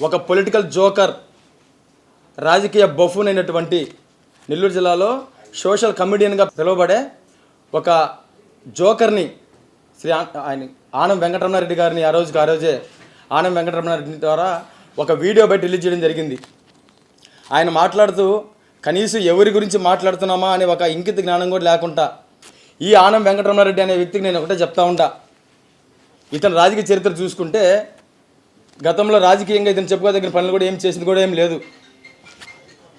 ఒక political joker రాజకీయ buffoon అయినటువంటి నెల్లూరు జిల్లాలో సోషల్ కమెడియన్గా పిలువబడే ఒక జోకర్ని శ్రీ ఆయన ఆనం వెంకటరమణారెడ్డి గారిని ఆ రోజుకి ఆ రోజే ఆనం వెంకటరమణారెడ్డి ద్వారా ఒక వీడియో బయట రిలీజ్ చేయడం జరిగింది. ఆయన మాట్లాడుతూ కనీసం ఎవరి గురించి మాట్లాడుతున్నామా? అనే ఒక ఇంకిత జ్ఞానం కూడా లేకుండా ఈ ఆనం వెంకటరమణారెడ్డి అనే వ్యక్తికి నేను ఒకటే చెప్తా ఉంటా. ఇతను రాజకీయ చరిత్ర చూసుకుంటే గతంలో రాజకీయంగా ఇతను చెప్పుకోదగిన పనులు కూడా ఏం చేసింది కూడా ఏం లేదు.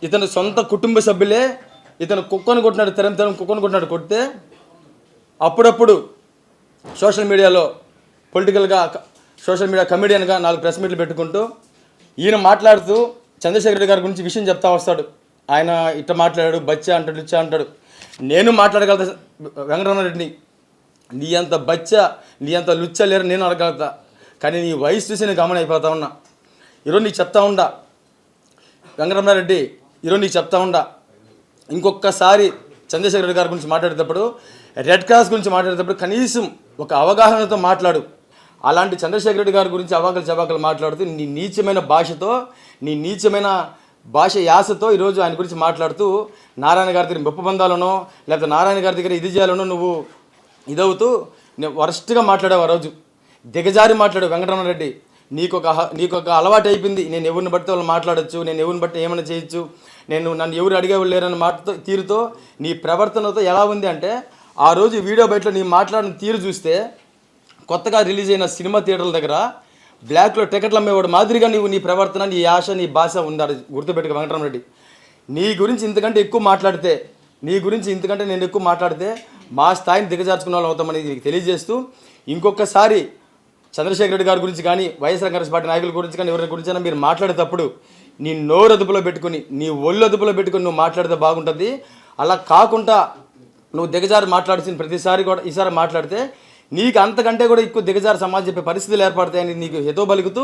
ఇతను సొంత కుటుంబ సభ్యులే ఇతను కుక్కను కొట్టినాడు తెరం తెరం కుక్కను కొట్టినాడు కొడితే అప్పుడప్పుడు సోషల్ మీడియాలో పొలిటికల్గా సోషల్ మీడియా కమెడియన్గా నాలుగు ప్రెస్ మీట్లు పెట్టుకుంటూ ఈయన మాట్లాడుతూ చంద్రశేఖర్ రెడ్డి గారి గురించి విషయం చెప్తా వస్తాడు. ఆయన ఇట్ట మాట్లాడాడు బచ్చా అంటాడు ఇచ్చా అంటాడు. నేను మాట్లాడగలుగుతా వెంకటరమణారెడ్డిని నీ అంత బచ్చ నీ అంత లుచ్చ లేరు నేను అడగలుగుతా కానీ నీ వయసు చూసి నేను గమనం అయిపోతా ఉన్నా. ఈరోజు నీకు చెప్తా ఉండా. వెంకటరమణారెడ్డి ఈరోజు నీకు చెప్తా ఉండా. ఇంకొకసారి చంద్రశేఖర రెడ్డి గారి గురించి మాట్లాడేటప్పుడు రెడ్ క్రాస్ గురించి మాట్లాడేటప్పుడు కనీసం ఒక అవగాహనతో మాట్లాడు. అలాంటి చంద్రశేఖర రెడ్డి గారి గురించి అవాకలు చవాకలు మాట్లాడుతూ నీ నీచమైన భాషతో నీ నీచమైన భాష యాసతో ఈరోజు ఆయన గురించి మాట్లాడుతూ నారాయణ గారి దగ్గర మెప్పు బంధాలనో లేకపోతే నారాయణ గారి దగ్గర ఇది చేయాలనో నువ్వు ఇదవుతూ నేను వరస్ట్గా మాట్లాడావు ఆ రోజు. దిగజారి మాట్లాడు వెంకటరమణరెడ్డి. నీకు ఒక హ- నీకు ఒక అలవాటు అయిపోయింది. నేను ఎవరిని బట్టి వాళ్ళు మాట్లాడొచ్చు? నేను ఎవరిని బట్టి ఏమైనా చేయొచ్చు? నేను నన్ను ఎవరు అడిగేవాళ్ళు లేరని మాటతో తీరుతో నీ ప్రవర్తనతో ఎలా ఉంది అంటే ఆ రోజు వీడియో బయటలో నీ మాట్లాడిన తీరు చూస్తే కొత్తగా రిలీజ్ అయిన సినిమా థియేటర్ల దగ్గర బ్లాక్లో టికెట్లు అమ్మేవాడు మాదిరిగా నీవు నీ ప్రవర్తన నీ ఆశ నీ భాష ఉండాలి. గుర్తుపెట్టుకు వెంకటరమరెడ్డి నీ గురించి ఇంతకంటే ఎక్కువ మాట్లాడితే నీ గురించి ఇంతకంటే నేను ఎక్కువ మాట్లాడితే మా స్థాయిని దిగజార్చుకున్న వాళ్ళు అవుతామని నీకు తెలియజేస్తూ ఇంకొకసారి చంద్రశేఖర రెడ్డి గారి గురించి కానీ వైఎస్ఆర్ కాంగ్రెస్ పార్టీ నాయకుల గురించి కానీ ఎవరి గురించి మీరు మాట్లాడేటప్పుడు నీ నోరు అదుపులో పెట్టుకుని నీ ఒళ్ళు అదుపులో పెట్టుకుని నువ్వు మాట్లాడితే బాగుంటుంది. అలా కాకుండా నువ్వు దిగజారి మాట్లాడిన ప్రతిసారి కూడా ఈసారి మాట్లాడితే నీకు అంతకంటే కూడా ఎక్కువ దిగజారి సమాజం చెప్పే పరిస్థితులు ఏర్పడతాయని నీకు హితో బలుగుతూ